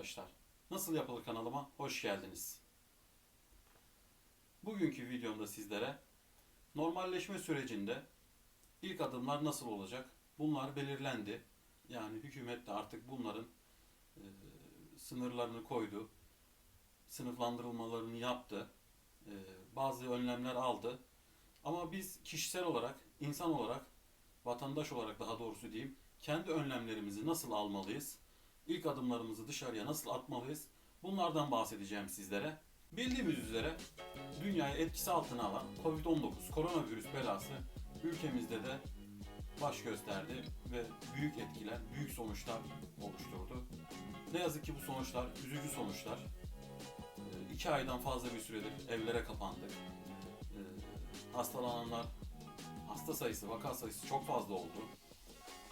arkadaşlar. Nasıl yapılır kanalıma hoş geldiniz. Bugünkü videomda sizlere normalleşme sürecinde ilk adımlar nasıl olacak? Bunlar belirlendi. Yani hükümet de artık bunların e, sınırlarını koydu. Sınıflandırılmalarını yaptı. E, bazı önlemler aldı. Ama biz kişisel olarak, insan olarak, vatandaş olarak daha doğrusu diyeyim, kendi önlemlerimizi nasıl almalıyız? İlk adımlarımızı dışarıya nasıl atmalıyız? Bunlardan bahsedeceğim sizlere. Bildiğimiz üzere dünyayı etkisi altına alan Covid-19 koronavirüs belası ülkemizde de baş gösterdi ve büyük etkiler, büyük sonuçlar oluşturdu. Ne yazık ki bu sonuçlar üzücü sonuçlar. Ee, İki aydan fazla bir süredir evlere kapandık. Ee, Hastalananlar, hasta sayısı, vaka sayısı çok fazla oldu.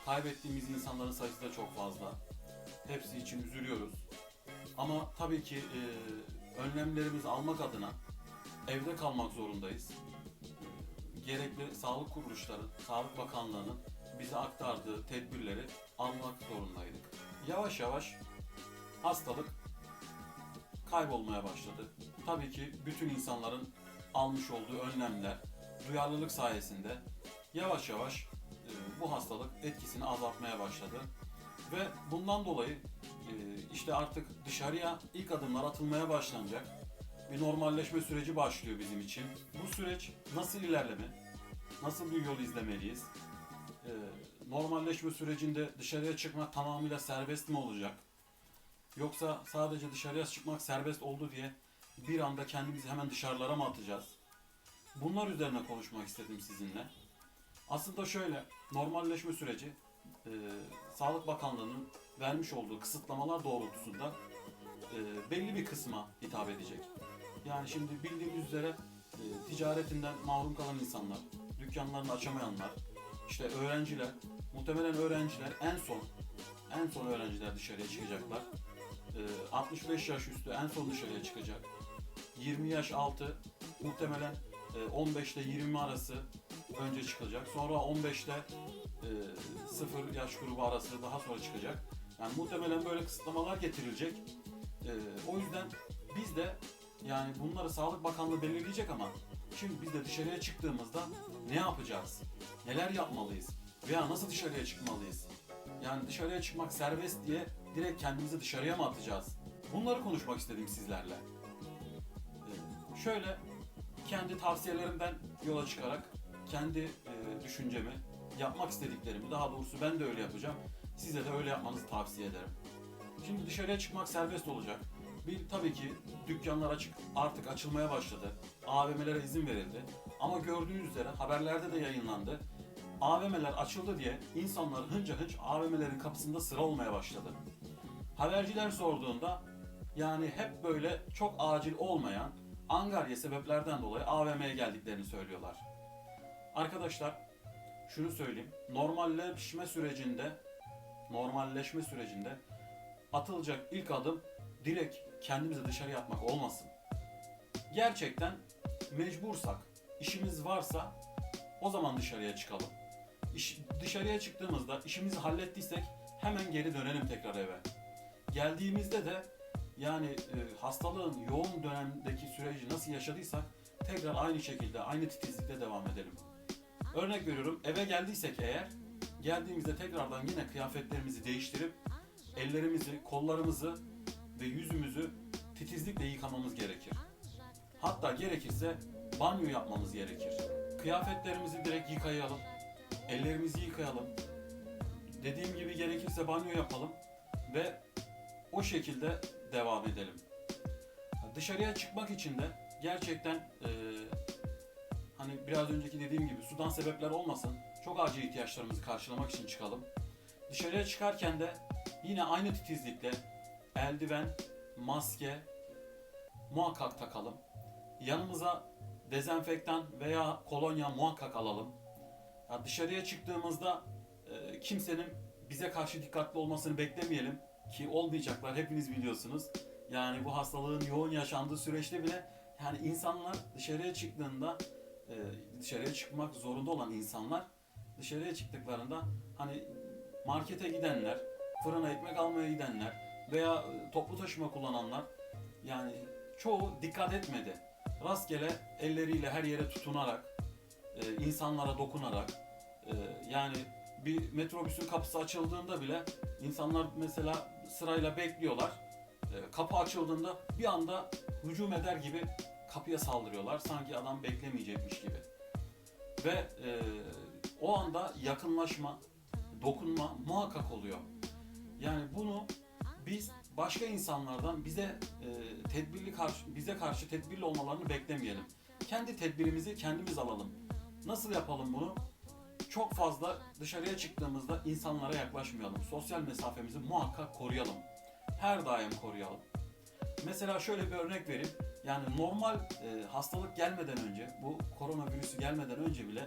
Kaybettiğimiz insanların sayısı da çok fazla. Hepsi için üzülüyoruz. Ama tabii ki e, önlemlerimizi almak adına evde kalmak zorundayız. Gerekli sağlık kuruluşları, Sağlık Bakanlığı'nın bize aktardığı tedbirleri almak zorundaydık. Yavaş yavaş hastalık kaybolmaya başladı. Tabii ki bütün insanların almış olduğu önlemler, duyarlılık sayesinde yavaş yavaş e, bu hastalık etkisini azaltmaya başladı. Ve bundan dolayı e, işte artık dışarıya ilk adımlar atılmaya başlanacak. Bir normalleşme süreci başlıyor bizim için. Bu süreç nasıl ilerleme, nasıl bir yol izlemeliyiz? E, Normalleşme sürecinde dışarıya çıkmak tamamıyla serbest mi olacak? Yoksa sadece dışarıya çıkmak serbest oldu diye bir anda kendimizi hemen dışarılara mı atacağız? Bunlar üzerine konuşmak istedim sizinle. Aslında şöyle, normalleşme süreci e, Sağlık Bakanlığı'nın vermiş olduğu kısıtlamalar doğrultusunda e, belli bir kısma hitap edecek. Yani şimdi bildiğimiz üzere e, ticaretinden mahrum kalan insanlar, dükkanlarını açamayanlar, işte öğrenciler, muhtemelen öğrenciler en son en son öğrenciler dışarıya çıkacaklar. E, 65 yaş üstü en son dışarıya çıkacak. 20 yaş altı muhtemelen e, 15 ile 20 arası önce çıkacak. Sonra 15'te e, 0 yaş grubu arası daha sonra çıkacak. Yani muhtemelen böyle kısıtlamalar getirilecek. E, o yüzden biz de yani bunları Sağlık Bakanlığı belirleyecek ama şimdi biz de dışarıya çıktığımızda ne yapacağız? Neler yapmalıyız? Veya nasıl dışarıya çıkmalıyız? Yani dışarıya çıkmak serbest diye direkt kendimizi dışarıya mı atacağız? Bunları konuşmak istedim sizlerle. Ee, Şöyle kendi tavsiyelerimden yola çıkarak kendi e, düşüncemi, yapmak istediklerimi, daha doğrusu ben de öyle yapacağım. Size de öyle yapmanızı tavsiye ederim. Şimdi dışarıya çıkmak serbest olacak. Bir tabii ki dükkanlar açık artık açılmaya başladı. AVM'lere izin verildi. Ama gördüğünüz üzere haberlerde de yayınlandı. AVM'ler açıldı diye insanlar hınca hınç AVM'lerin kapısında sıra olmaya başladı. Haberciler sorduğunda yani hep böyle çok acil olmayan angarya sebeplerden dolayı AVM'ye geldiklerini söylüyorlar. Arkadaşlar şunu söyleyeyim. Normalleşme sürecinde normalleşme sürecinde atılacak ilk adım direkt kendimizi dışarıya atmak olmasın. Gerçekten mecbursak, işimiz varsa o zaman dışarıya çıkalım. İş, dışarıya çıktığımızda işimizi hallettiysek hemen geri dönelim tekrar eve. Geldiğimizde de yani e, hastalığın yoğun dönemdeki süreci nasıl yaşadıysak tekrar aynı şekilde, aynı titizlikle devam edelim. Örnek veriyorum eve geldiysek eğer geldiğimizde tekrardan yine kıyafetlerimizi değiştirip ellerimizi, kollarımızı ve yüzümüzü titizlikle yıkamamız gerekir. Hatta gerekirse banyo yapmamız gerekir. Kıyafetlerimizi direkt yıkayalım. Ellerimizi yıkayalım. Dediğim gibi gerekirse banyo yapalım ve o şekilde devam edelim. Dışarıya çıkmak için de gerçekten eee, hani biraz önceki dediğim gibi sudan sebepler olmasın. Çok acil ihtiyaçlarımızı karşılamak için çıkalım. Dışarıya çıkarken de yine aynı titizlikle eldiven, maske muhakkak takalım. Yanımıza dezenfektan veya kolonya muhakkak alalım. Ya dışarıya çıktığımızda e, kimsenin bize karşı dikkatli olmasını beklemeyelim ki olmayacaklar hepiniz biliyorsunuz. Yani bu hastalığın yoğun yaşandığı süreçte bile yani insanlar dışarıya çıktığında dışarıya çıkmak zorunda olan insanlar dışarıya çıktıklarında hani markete gidenler, fırına ekmek almaya gidenler, veya e, toplu taşıma kullananlar yani çoğu dikkat etmedi. Rastgele elleriyle her yere tutunarak, e, insanlara dokunarak, e, yani bir metrobüsün kapısı açıldığında bile insanlar mesela sırayla bekliyorlar. E, kapı açıldığında bir anda hücum eder gibi kapıya saldırıyorlar. Sanki adam beklemeyecekmiş gibi. Ve e, o anda yakınlaşma, dokunma muhakkak oluyor. Yani bunu biz başka insanlardan bize e, tedbirli karşı bize karşı tedbirli olmalarını beklemeyelim. Kendi tedbirimizi kendimiz alalım. Nasıl yapalım bunu? Çok fazla dışarıya çıktığımızda insanlara yaklaşmayalım. Sosyal mesafemizi muhakkak koruyalım. Her daim koruyalım. Mesela şöyle bir örnek vereyim. Yani normal e, hastalık gelmeden önce, bu koronavirüsü gelmeden önce bile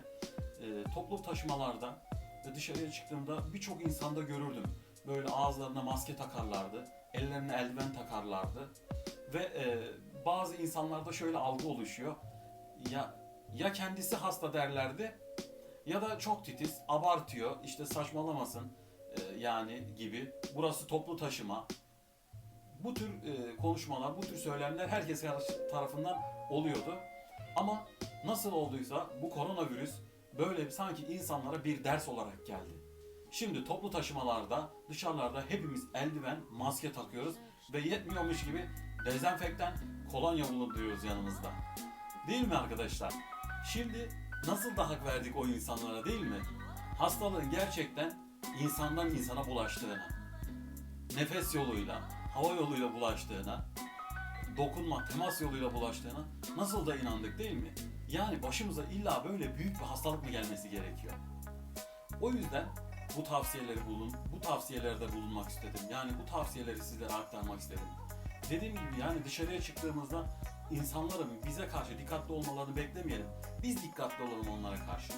e, toplu taşımalarda ve dışarıya çıktığımda birçok insanda görürdüm. Böyle ağızlarına maske takarlardı, ellerine eldiven takarlardı ve e, bazı insanlarda şöyle algı oluşuyor. Ya ya kendisi hasta derlerdi ya da çok titiz, abartıyor, işte saçmalamasın e, yani gibi. Burası toplu taşıma. Bu tür e, konuşmalar, bu tür söylemler herkes tarafından oluyordu. Ama nasıl olduysa bu koronavirüs böyle sanki insanlara bir ders olarak geldi. Şimdi toplu taşımalarda, dışarılarda hepimiz eldiven, maske takıyoruz ve yetmiyormuş gibi dezenfektan, kolonya bulunuyoruz yanımızda. Değil mi arkadaşlar? Şimdi nasıl da hak verdik o insanlara değil mi? Hastalığın gerçekten insandan insana bulaştığına, nefes yoluyla, hava yoluyla bulaştığına, dokunma, temas yoluyla bulaştığına nasıl da inandık değil mi? Yani başımıza illa böyle büyük bir hastalık mı gelmesi gerekiyor? O yüzden bu tavsiyeleri bulun, bu tavsiyelerde bulunmak istedim. Yani bu tavsiyeleri sizlere aktarmak istedim. Dediğim gibi yani dışarıya çıktığımızda insanların bize karşı dikkatli olmalarını beklemeyelim. Biz dikkatli olalım onlara karşı.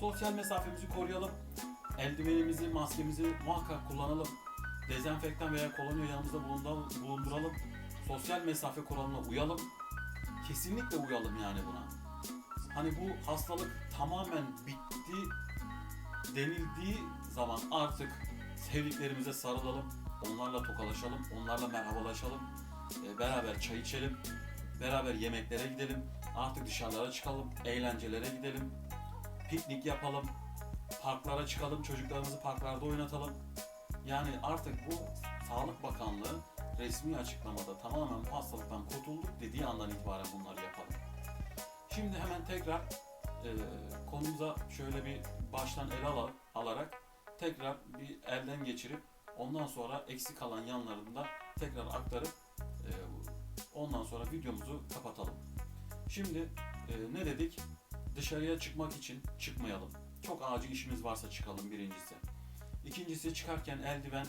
Sosyal mesafemizi koruyalım. Eldivenimizi, maskemizi muhakkak kullanalım. Dezenfektan veya kolonya yanımızda bulunduralım-. Sosyal mesafe kuralına uyalım. Kesinlikle uyalım yani buna. Hani bu hastalık tamamen bitti denildiği zaman artık sevdiklerimize sarılalım. Onlarla tokalaşalım, onlarla merhabalaşalım. e, beraber çay içelim. Beraber yemeklere gidelim. Artık dışarılara çıkalım, eğlencelere gidelim. Piknik yapalım. Parklara çıkalım, çocuklarımızı parklarda oynatalım. Yani artık bu Sağlık Bakanlığı resmi açıklamada tamamen bu hastalıktan kurtulduk dediği andan itibaren bunları yapalım. Şimdi hemen tekrar e, konumuza şöyle bir baştan ele al- alarak tekrar bir elden geçirip ondan sonra eksik kalan yanlarını da tekrar aktarıp e, ondan sonra videomuzu kapatalım. Şimdi e, ne dedik? Dışarıya çıkmak için çıkmayalım. Çok acil işimiz varsa çıkalım birincisi. İkincisi çıkarken eldiven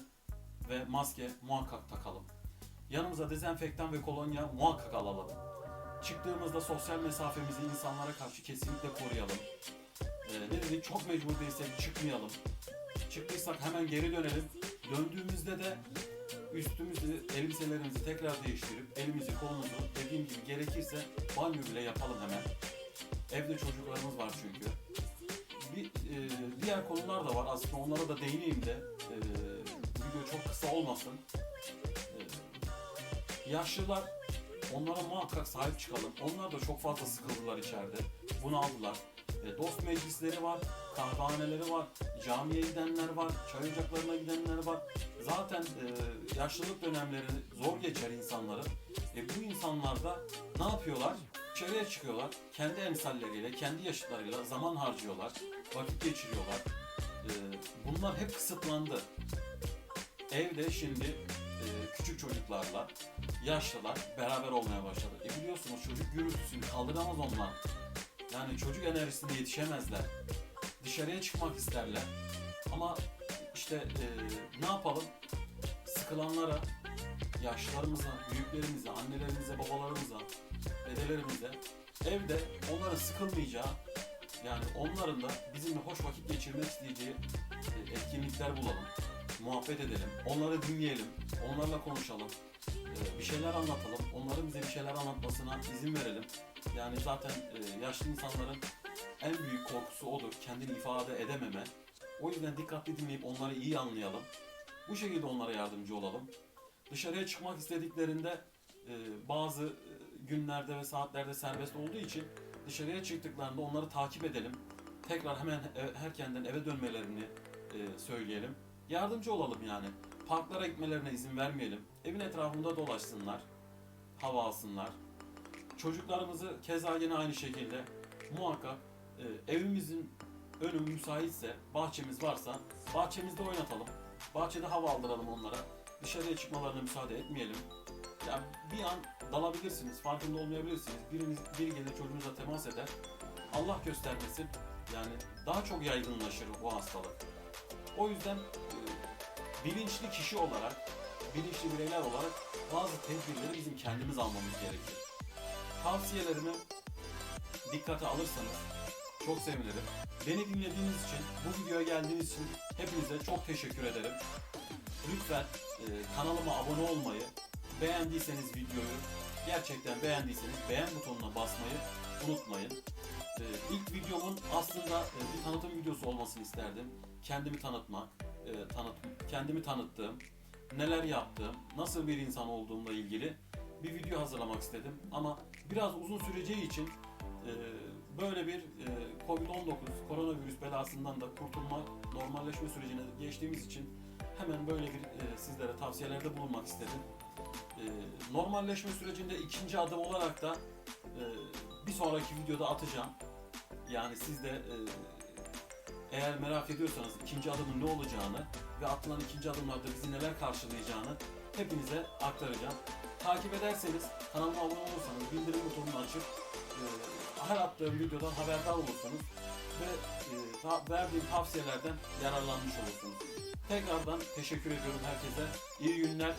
ve maske muhakkak takalım. Yanımıza dezenfektan ve kolonya muhakkak alalım. Çıktığımızda sosyal mesafemizi insanlara karşı kesinlikle koruyalım. Ee, ne dedik? Çok mecbur değilsek çıkmayalım. Çıktıysak hemen geri dönelim. Döndüğümüzde de üstümüzü, elbiselerimizi tekrar değiştirip elimizi, kolumuzu dediğim gibi gerekirse banyo bile yapalım hemen. Evde çocuklarımız var çünkü. Diğer konular da var aslında onlara da değineyim de e, video çok kısa olmasın. E, yaşlılar onlara muhakkak sahip çıkalım. Onlar da çok fazla sıkıldılar içeride. Bunaldılar. E, dost meclisleri var, kahvehaneleri var, camiye gidenler var, çay ocaklarına gidenler var. Zaten e, yaşlılık dönemleri zor geçer insanların. E, bu insanlar da ne yapıyorlar? Dışarıya çıkıyorlar. Kendi emsalleriyle, kendi yaşıtlarıyla zaman harcıyorlar. Vakit geçiriyorlar. E, bunlar hep kısıtlandı. Evde şimdi e, küçük çocuklarla yaşlılar beraber olmaya başladı. E biliyorsunuz çocuk gürültüsünü kaldıramaz onlar. Yani çocuk enerjisine yetişemezler. Dışarıya çıkmak isterler. Ama işte e, ne yapalım? Sıkılanlara, yaşlılarımıza, büyüklerimize, annelerimize, babalarımıza, dedelerimize evde onların sıkılmayacağı yani onların da bizimle hoş vakit geçirmek isteyeceği e, etkinlikler bulalım. Muhabbet edelim. Onları dinleyelim. Onlarla konuşalım. e, bir şeyler anlatalım. Onların bize bir şeyler anlatmasına izin verelim. Yani zaten e, yaşlı insanların en büyük korkusu odur. Kendini ifade edememe. O yüzden dikkatli dinleyip onları iyi anlayalım. Bu şekilde onlara yardımcı olalım. Dışarıya çıkmak istediklerinde bazı günlerde ve saatlerde serbest olduğu için dışarıya çıktıklarında onları takip edelim. Tekrar hemen e- erkenden eve dönmelerini e, söyleyelim. Yardımcı olalım yani. Parklara gitmelerine izin vermeyelim. Evin etrafında dolaşsınlar. Hava alsınlar. Çocuklarımızı keza yine aynı şekilde muhakkak e, evimizin önü müsaitse, bahçemiz varsa bahçemizde oynatalım. Bahçede hava aldıralım onlara. Dışarıya çıkmalarına müsaade etmeyelim. Ya bir an dalabilirsiniz, farkında olmayabilirsiniz. Biriniz, biri gelir çocuğunuza temas eder. Allah göstermesin. Yani daha çok yaygınlaşır bu hastalık. O yüzden e, bilinçli kişi olarak, bilinçli bireyler olarak bazı tedbirleri bizim kendimiz almamız gerekir. Tavsiyelerimi dikkate alırsanız çok sevinirim. Beni dinlediğiniz için, bu videoya geldiğiniz için hepinize çok teşekkür ederim. Lütfen e, kanalıma abone olmayı, beğendiyseniz videoyu, gerçekten beğendiyseniz beğen butonuna basmayı unutmayın. E, ilk videomun aslında e, bir tanıtım videosu olmasını isterdim. Kendimi tanıtmak, e, tanıt, kendimi tanıttığım, neler yaptığım, nasıl bir insan olduğumla ilgili bir video hazırlamak istedim. Ama biraz uzun süreceği için e, böyle bir e, Covid-19 koronavirüs belasından da kurtulma, normalleşme sürecine geçtiğimiz için hemen böyle bir e, sizlere tavsiyelerde bulunmak istedim. E, normalleşme sürecinde ikinci adım olarak da e, bir sonraki videoda atacağım. Yani siz de e, eğer merak ediyorsanız ikinci adımın ne olacağını ve atılan ikinci adımlarda bizi neler karşılayacağını hepinize aktaracağım. Takip ederseniz, kanalıma abone olursanız, bildirim butonunu açıp e, her attığım videodan haberdar olursunuz ve e, ta- verdiğim tavsiyelerden yararlanmış olursunuz. Tekrardan teşekkür ediyorum herkese. İyi günler,